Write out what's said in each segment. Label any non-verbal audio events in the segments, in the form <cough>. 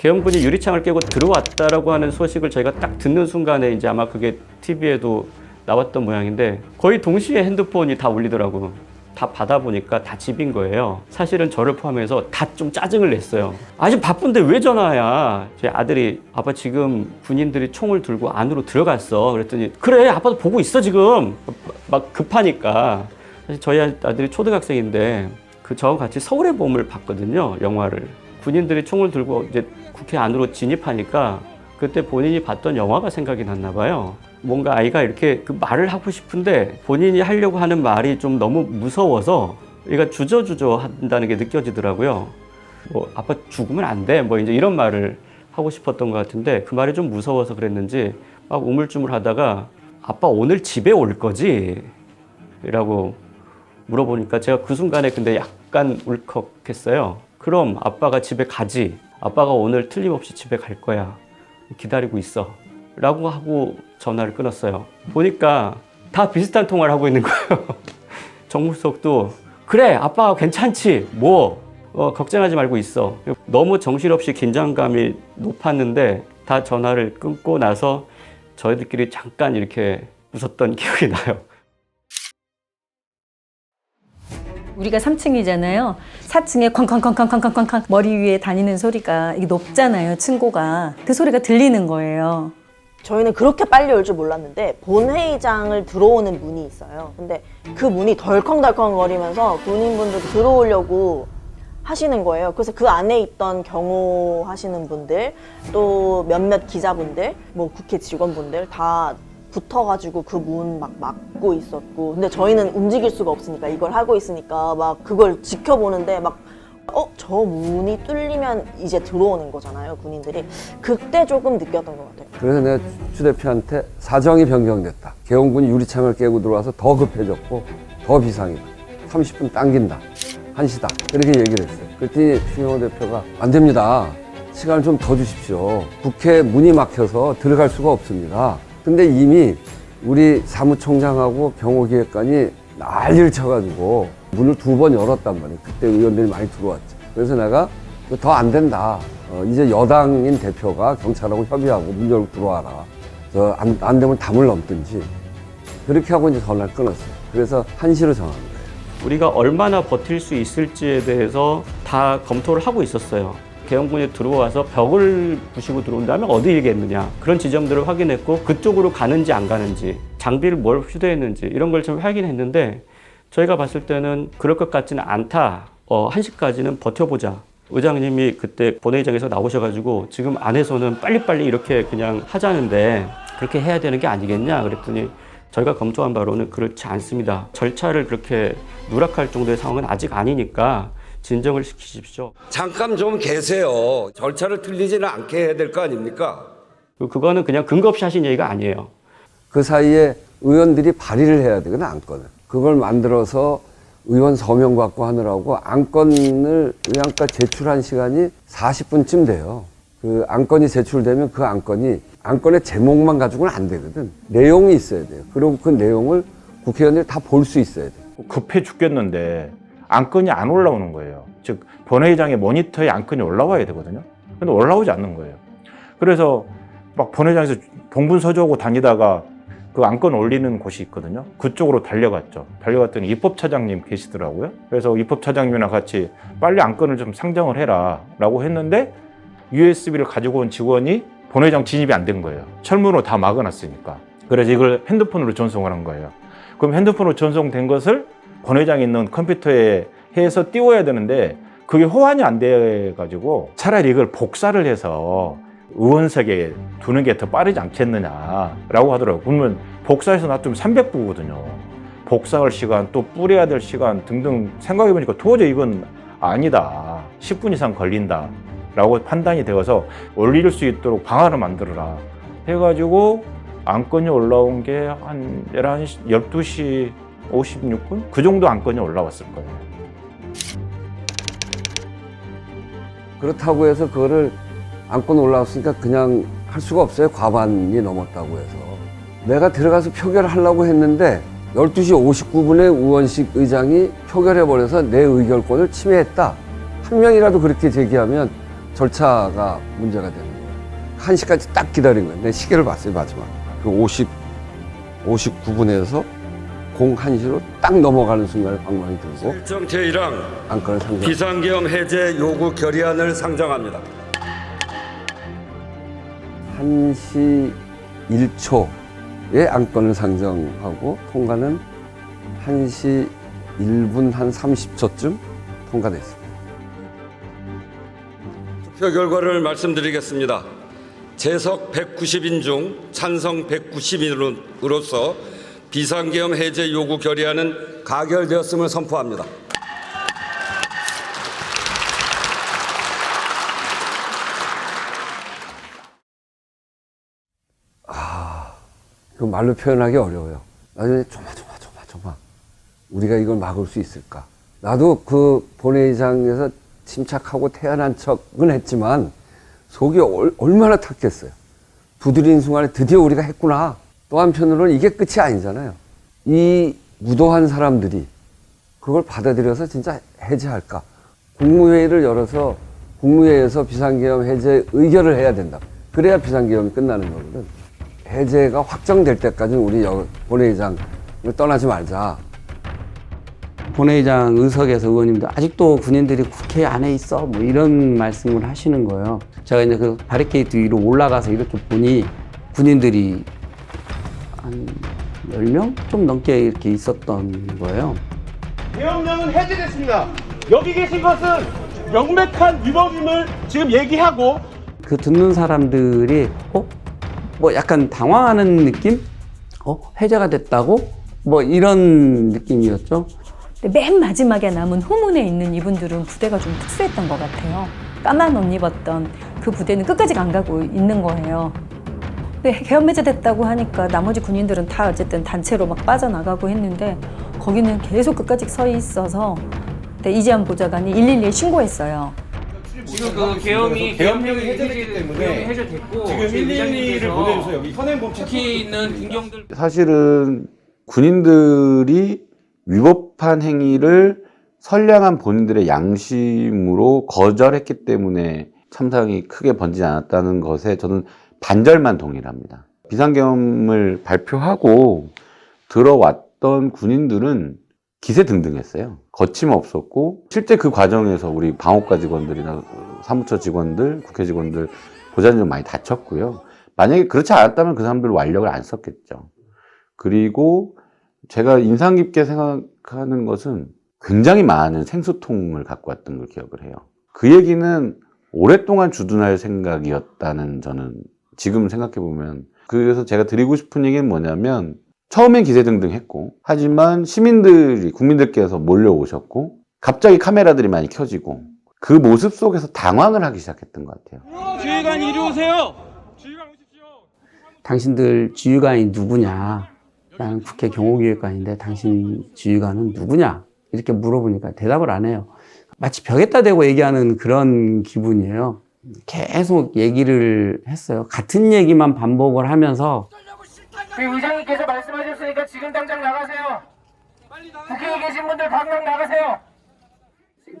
계엄군이 유리창을 깨고 들어왔다라고 하는 소식을 저희가 딱 듣는 순간에 이제 아마 그게 TV에도 나왔던 모양인데 거의 동시에 핸드폰이 다 울리더라고. 다 받아보니까 다 집인 거예요. 사실은 저를 포함해서 다 좀 짜증을 냈어요. 아주 바쁜데 왜 전화야? 제 아들이 아빠 지금 군인들이 총을 들고 안으로 들어갔어. 그랬더니 그래 아빠도 보고 있어 지금. 막 급하니까. 사실 저희 아들이 초등학생인데 그 저와 같이 서울의 봄을 봤거든요. 영화를. 군인들이 총을 들고 이제 국회 안으로 진입하니까 그때 본인이 봤던 영화가 생각이 났나 봐요. 뭔가 아이가 이렇게 그 말을 하고 싶은데 본인이 하려고 하는 말이 좀 너무 무서워서 얘가 주저주저 한다는 게 느껴지더라고요. 뭐 아빠 죽으면 안 돼. 뭐 이제 이런 말을 하고 싶었던 것 같은데 그 말이 좀 무서워서 그랬는지 막 우물쭈물 하다가 아빠 오늘 집에 올 거지? 라고 물어보니까 제가 그 순간에 근데 약간 울컥했어요. 그럼 아빠가 집에 가지. 아빠가 오늘 틀림없이 집에 갈 거야. 기다리고 있어. 라고 하고 전화를 끊었어요. 보니까 다 비슷한 통화를 하고 있는 거예요. <laughs> 정무석도 그래 아빠가 괜찮지 뭐 어, 걱정하지 말고 있어. 너무 정신없이 긴장감이 높았는데 다 전화를 끊고 나서 저희들끼리 잠깐 이렇게 웃었던 기억이 나요. 우리가 3층이잖아요. 4층에 쾅쾅쾅쾅쾅쾅쾅 머리 위에 다니는 소리가 이게 높잖아요. 층고가 그 소리가 들리는 거예요. 저희는 그렇게 빨리 올 줄 몰랐는데 본회의장을 들어오는 문이 있어요. 근데 그 문이 덜컹덜컹 거리면서 군인분들이 들어오려고 하시는 거예요. 그래서 그 안에 있던 경호 하시는 분들, 또 몇몇 기자분들, 뭐 국회 직원분들 다 붙어가지고 그 문 막 막고 있었고. 근데 저희는 움직일 수가 없으니까 이걸 하고 있으니까 막 그걸 지켜보는데 막 어? 저 문이 뚫리면 이제 들어오는 거잖아요, 군인들이. 그때 조금 느꼈던 것 같아요. 그래서 내가 추 대표한테 사정이 변경됐다. 개헌군이 유리창을 깨고 들어와서 더 급해졌고 더 비상이다. 30분 당긴다. 한시다. 그렇게 얘기를 했어요. 그랬더니 추영호 대표가 안 됩니다. 시간을 좀 더 주십시오. 국회 문이 막혀서 들어갈 수가 없습니다. 근데 이미 우리 사무총장하고 경호기획관이 난리를 쳐가지고 문을 두 번 열었단 말이에요. 그때 의원들이 많이 들어왔죠. 그래서 내가 더 안 된다. 어, 이제 여당인 대표가 경찰하고 협의하고 문 열고 들어와라. 저 안, 안 되면 담을 넘든지. 그렇게 하고 이제 전화를 끊었어요. 그래서 한시로 정한 거예요. 우리가 얼마나 버틸 수 있을지에 대해서 다 검토를 하고 있었어요. 개헌군이 들어와서 벽을 부시고 들어온다면 어디이겠느냐 그런 지점들을 확인했고 그쪽으로 가는지 안 가는지 장비를 뭘 휴대했는지 이런 걸 좀 확인했는데 저희가 봤을 때는 그럴 것 같지는 않다. 어, 1시까지는 버텨보자. 의장님이 그때 본회의장에서 나오셔가지고 지금 안에서는 빨리빨리 이렇게 그냥 하자는데 그렇게 해야 되는 게 아니겠냐 그랬더니 저희가 검토한 바로는 그렇지 않습니다. 절차를 그렇게 누락할 정도의 상황은 아직 아니니까 진정을 시키십시오. 잠깐 좀 계세요. 절차를 틀리지는 않게 해야 될 거 아닙니까? 그- 그거는 그냥 근거 없이 하신 얘기가 아니에요. 그 사이에 의원들이 발의를 해야 되거든, 안건을. 그걸 만들어서 의원 서명 받고 하느라고 안건을 의안과 제출한 시간이 40분쯤 돼요. 그 안건이 제출되면 그 안건이 안건의 제목만 가지고는 안 되거든. 내용이 있어야 돼요. 그리고 그 내용을 국회의원들이 다 볼 수 있어야 돼. 급해 죽겠는데 안건이 안 올라오는 거예요. 즉 본회의장에 모니터에 안건이 올라와야 되거든요. 근데 올라오지 않는 거예요. 그래서 막 본회의장에서 동분 서주하고 다니다가 그 안건 올리는 곳이 있거든요. 그쪽으로 달려갔죠. 달려갔더니 입법 차장님 계시더라고요. 그래서 입법 차장님이랑 같이 빨리 안건을 좀 상정을 해라라고 했는데 USB를 가지고 온 직원이 본회의장 진입이 안 된 거예요. 철문으로 다 막아놨으니까. 그래서 이걸 핸드폰으로 전송을 한 거예요. 그럼 핸드폰으로 전송된 것을 본회장에 있는 컴퓨터에 해서 띄워야 되는데 그게 호환이 안 돼 가지고 차라리 이걸 복사를 해서 의원석에 두는 게 더 빠르지 않겠느냐라고 하더라고요. 그러면 복사해서 놔두면 300부거든요. 복사할 시간 또 뿌려야 될 시간 등등 생각해 보니까 도저히 이건 아니다. 10분 이상 걸린다. 라고 판단이 되어서 올릴 수 있도록 방안을 만들어라. 해가지고 안건이 올라온 게 한 11시, 12시 56분? 그 정도 안건이 올라왔을 거예요. 그렇다고 해서 그거를 안건 올라왔으니까 그냥 할 수가 없어요. 과반이 넘었다고 해서. 내가 들어가서 표결하려고 했는데 12시 59분에 우원식 의장이 표결해버려서 내 의결권을 침해했다. 한 명이라도 그렇게 제기하면 절차가 문제가 되는 거예요. 1시까지 딱 기다린 거예요. 내 시계를 봤어요, 마지막. 그 50, 59분에서 01시로 딱 넘어가는 순간에 방망이 들고 일정 제1항 안건을 상정. 비상계엄 해제 요구 결의안을 상정합니다. 1시 1초에 안건을 상정하고 통과는 1시 1분 한 30초쯤 통과됐습니다. 투표 결과를 말씀드리겠습니다. 재석 190인 중 찬성 190인으로서 비상계엄 해제 요구 결의안은 가결되었음을 선포합니다. 그 말로 표현하기 어려워요. 나중에 조마조마조마조마 우리가 이걸 막을 수 있을까? 나도 그 본회의장에서 침착하고 태연한 척은 했지만 속이 얼, 얼마나 탔겠어요. 부드린 순간에 드디어 우리가 했구나. 또 한편으로는 이게 끝이 아니잖아요. 이 무도한 사람들이 그걸 받아들여서 진짜 해제할까? 국무회의를 열어서 국무회의에서 비상계엄 해제 의결을 해야 된다. 그래야 비상계엄이 끝나는 거거든. 해제가 확정될 때까지는 우리 여- 본회의장을 떠나지 말자. 본회의장 의석에서 의원님들 아직도 군인들이 국회 안에 있어 뭐 이런 말씀을 하시는 거예요. 제가 이제 그 바리케이트 위로 올라가서 이렇게 보니 군인들이 한 10명 좀 넘게 이렇게 있었던 거예요. 계엄령은 해제됐습니다. 여기 계신 것은 명백한 위법임을 지금 얘기하고 그 듣는 사람들이 어? 뭐 약간 당황하는 느낌? 어? 해제가 됐다고? 뭐 이런 느낌이었죠. 맨 마지막에 남은 후문에 있는 이분들은 부대가 좀 특수했던 것 같아요. 까만 옷 입었던 그 부대는 끝까지 안 가고 있는 거예요. 근데 개헌 매제 됐다고 하니까 나머지 군인들은 다 어쨌든 단체로 막 빠져나가고 했는데 거기는 계속 끝까지 서 있어서 그때 이재한 보좌관이 112에 신고했어요. 지금 그 계엄이 계엄령이 해제됐기 때문에 해제됐고 지금 112를 보내주세요. 여기 현행범 특히 있는 군경들 사실은 군인들이 위법한 행위를 선량한 본인들의 양심으로 거절했기 때문에 참상이 크게 번지지 않았다는 것에 저는 반절만 동일합니다. 비상계엄을 발표하고 들어왔던 군인들은 기세 등등했어요. 거침없었고 실제 그 과정에서 우리 방호과 직원들이나 사무처 직원들, 국회 직원들 보좌진들 많이 다쳤고요. 만약에 그렇지 않았다면 그 사람들 완력을 안 썼겠죠. 그리고 제가 인상 깊게 생각하는 것은 굉장히 많은 생수통을 갖고 왔던 걸 기억을 해요. 그 얘기는 오랫동안 주둔할 생각이었다는 저는 지금 생각해 보면 그래서 제가 드리고 싶은 얘기는 뭐냐면 처음엔 기세등등했고 하지만 시민들이 국민들께서 몰려오셨고 갑자기 카메라들이 많이 켜지고 그 모습 속에서 당황을 하기 시작했던 것 같아요. 지휘관 이리 오세요. 지휘관 오십시오. 당신들 지휘관이 누구냐? 나는 국회 경호기획관인데 당신 지휘관은 누구냐? 이렇게 물어보니까 대답을 안 해요. 마치 벽에다 대고 얘기하는 그런 기분이에요. 계속 얘기를 했어요. 같은 얘기만 반복을 하면서 그 의장님께서 말씀하셨으니까 지금 당장 나가세요. 국회에 계신 분들 방금 나가세요.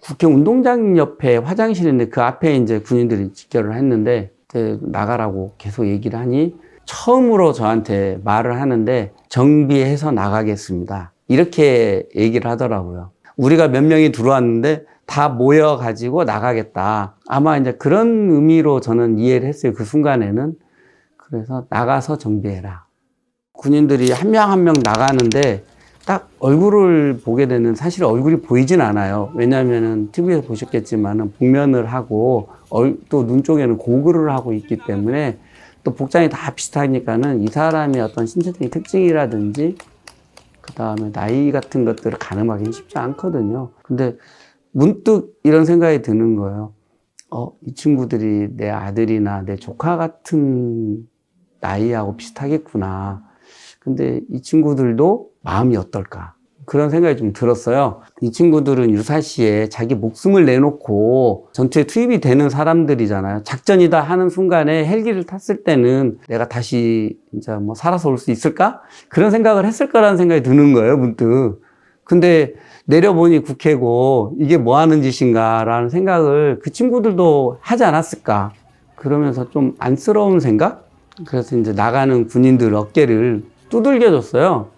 국회 운동장 옆에 화장실인데 그 앞에 이제 군인들이 직결을 했는데 나가라고 계속 얘기를 하니 처음으로 저한테 말을 하는데 정비해서 나가겠습니다. 이렇게 얘기를 하더라고요. 우리가 몇 명이 들어왔는데 다 모여가지고 나가겠다. 아마 이제 그런 의미로 저는 이해를 했어요. 그 순간에는. 그래서 나가서 정비해라. 군인들이 한 명 한 명 나가는데 딱 얼굴을 보게 되는 사실 얼굴이 보이진 않아요. 왜냐하면은 TV에서 보셨겠지만은 복면을 하고 또 눈 쪽에는 고글을 하고 있기 때문에 또 복장이 다 비슷하니까는 이 사람의 어떤 신체적인 특징이라든지 그 다음에 나이 같은 것들을 가늠하기는 쉽지 않거든요. 근데 문득 이런 생각이 드는 거예요. 어, 이 친구들이 내 아들이나 내 조카 같은 나이하고 비슷하겠구나. 근데 이 친구들도 마음이 어떨까? 그런 생각이 좀 들었어요. 이 친구들은 유사시에 자기 목숨을 내놓고 전투에 투입이 되는 사람들이잖아요. 작전이다 하는 순간에 헬기를 탔을 때는 내가 다시 이제 뭐 살아서 올 수 있을까? 그런 생각을 했을 거라는 생각이 드는 거예요, 문득. 근데 내려보니 국회고 이게 뭐 하는 짓인가라는 생각을 그 친구들도 하지 않았을까. 그러면서 좀 안쓰러운 생각? 그래서 이제 나가는 군인들 어깨를 두들겨 줬어요.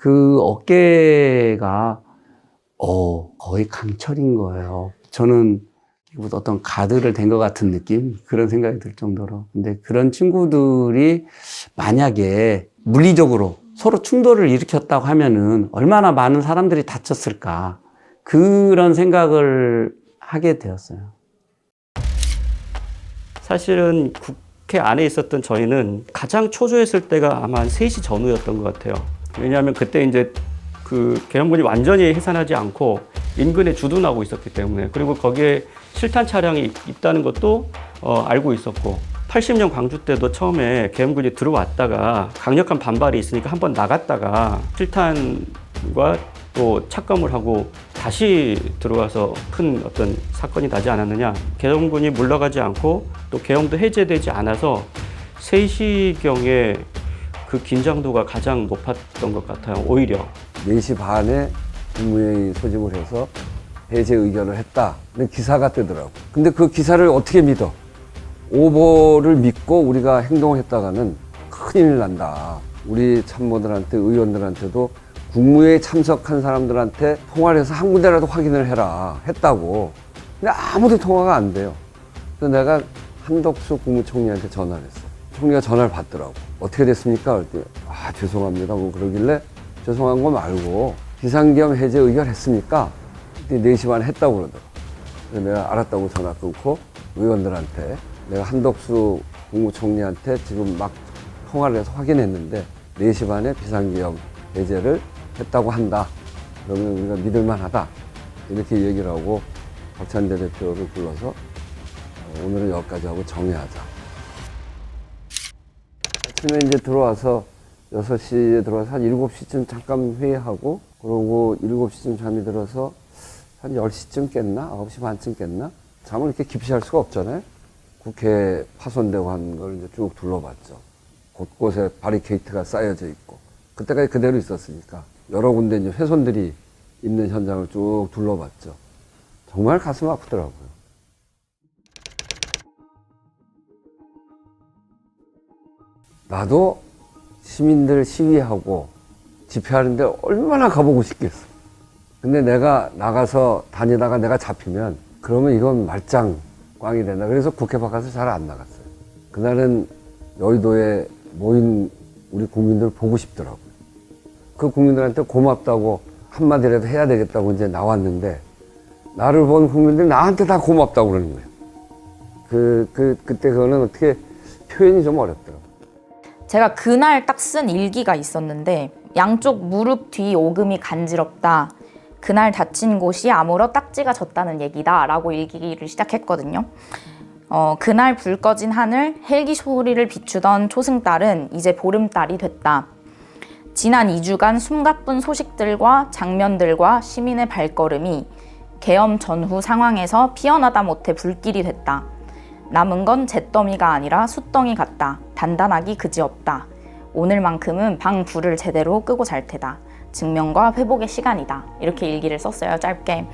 그 어깨가, 어, 거의 강철인 거예요. 저는 어떤 가드를 댄 것 같은 느낌? 그런 생각이 들 정도로. 근데 그런 친구들이 만약에 물리적으로 서로 충돌을 일으켰다고 하면은 얼마나 많은 사람들이 다쳤을까. 그런 생각을 하게 되었어요. 사실은 국회 안에 있었던 저희는 가장 초조했을 때가 아마 한 3시 전후였던 것 같아요. 왜냐하면 그때 이제 그 계엄군이 완전히 해산하지 않고 인근에 주둔하고 있었기 때문에 그리고 거기에 실탄 차량이 있- 있다는 것도 어, 알고 있었고 80년 광주 때도 처음에 계엄군이 들어왔다가 강력한 반발이 있으니까 한번 나갔다가 실탄과 또 착검을 하고 다시 들어와서 큰 어떤 사건이 나지 않았느냐. 계엄군이 물러가지 않고 또 계엄도 해제되지 않아서 3시경에 그 긴장도가 가장 높았던 것 같아요. 오히려. 4시 반에 국무회의 소집을 해서 해제 의견을 했다. 근데 기사가 뜨더라고. 근데 그 기사를 어떻게 믿어? 오보를 믿고 우리가 행동을 했다가는 큰일 난다. 우리 참모들한테 의원들한테도 국무회에 참석한 사람들한테 통화를 해서 한 군데라도 확인을 해라 했다고. 근데 아무도 통화가 안 돼요. 그래서 내가 한덕수 국무총리한테 전화를 했어. 총리가 전화를 받더라고. 어떻게 됐습니까? 그랬더니 아 죄송합니다. 뭐 그러길래 죄송한 거 말고 비상겸 해제 의결했습니까? 그때 4시 반에 했다고 그러더라고. 그래서 내가 알았다고 전화 끊고 의원들한테 내가 한덕수 국무총리한테 지금 막 통화를 해서 확인했는데 4시 반에 비상기업 해제를 했다고 한다. 그러면 우리가 믿을만 하다. 이렇게 얘기를 하고 박찬대 대표를 불러서 어, 오늘은 여기까지 하고 정리하자. 아침에 이제 들어와서 6시에 들어와서 한 7시쯤 잠깐 회의하고 그러고 7시쯤 잠이 들어서 한 10시쯤 깼나? 9시 반쯤 깼나? 잠을 이렇게 깊이 할 수가 없잖아요. 국회 파손되고 한 걸 이제 쭉 둘러봤죠. 곳곳에 바리케이트가 쌓여져 있고. 그때까지 그대로 있었으니까. 여러 군데 이제 훼손들이 있는 현장을 쭉 둘러봤죠. 정말 가슴 아프더라고요. 나도 시민들 시위하고 집회하는데 얼마나 가보고 싶겠어. 근데 내가 나가서 다니다가 내가 잡히면 그러면 이건 말짱 꽝이 된다. 그래서 국회 바깥에 잘안 나갔어요. 그날은 여의도에 모인 우리 국민들 보고 싶더라고요. 그 국민들한테 고맙다고 한마디라도 해야 되겠다고 이제 나왔는데 나를 본 국민들이 나한테 다 고맙다고 그러는 거예요. 그, 그, 그때 그거는 어떻게 표현이 좀 어렵더라고요. 제가 그날 딱 쓴 일기가 있었는데 양쪽 무릎 뒤 오금이 간지럽다. 그날 다친 곳이 아무러 딱지가 졌다는 얘기다. 라고 일기를 시작했거든요. 어, 그날 불 꺼진 하늘, 헬기 소리를 비추던 초승달은 이제 보름달이 됐다. 지난 2주간 숨가쁜 소식들과 장면들과 시민의 발걸음이 계엄 전후 상황에서 피어나다 못해 불길이 됐다. 남은 건 잿더미가 아니라 숯덩이 같다. 단단하기 그지없다. 오늘만큼은 방 불을 제대로 끄고 잘 테다. 증명과 회복의 시간이다. 이렇게 일기를 썼어요, 짧게.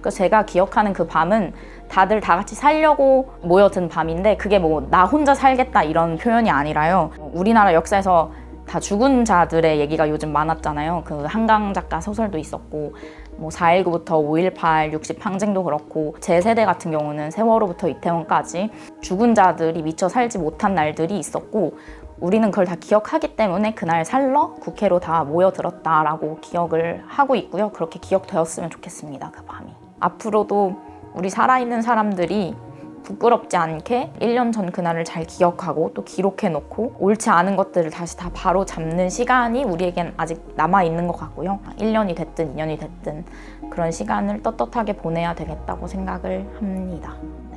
그래서 제가 기억하는 그 밤은 다들 다 같이 살려고 모여든 밤인데 그게 뭐 나 혼자 살겠다 이런 표현이 아니라요. 우리나라 역사에서 다 죽은 자들의 얘기가 요즘 많았잖아요. 그 한강 작가 소설도 있었고 뭐 4.19부터 5.18, 60 항쟁도 그렇고 제 세대 같은 경우는 세월호부터 이태원까지 죽은 자들이 미처 살지 못한 날들이 있었고 우리는 그걸 다 기억하기 때문에 그날 살러 국회로 다 모여들었다라고 기억을 하고 있고요. 그렇게 기억되었으면 좋겠습니다. 그 밤이. 앞으로도 우리 살아있는 사람들이 부끄럽지 않게 1년 전 그날을 잘 기억하고 또 기록해 놓고 옳지 않은 것들을 다시 다 바로 잡는 시간이 우리에겐 아직 남아 있는 것 같고요. 1년이 됐든 2년이 됐든 그런 시간을 떳떳하게 보내야 되겠다고 생각을 합니다. 네.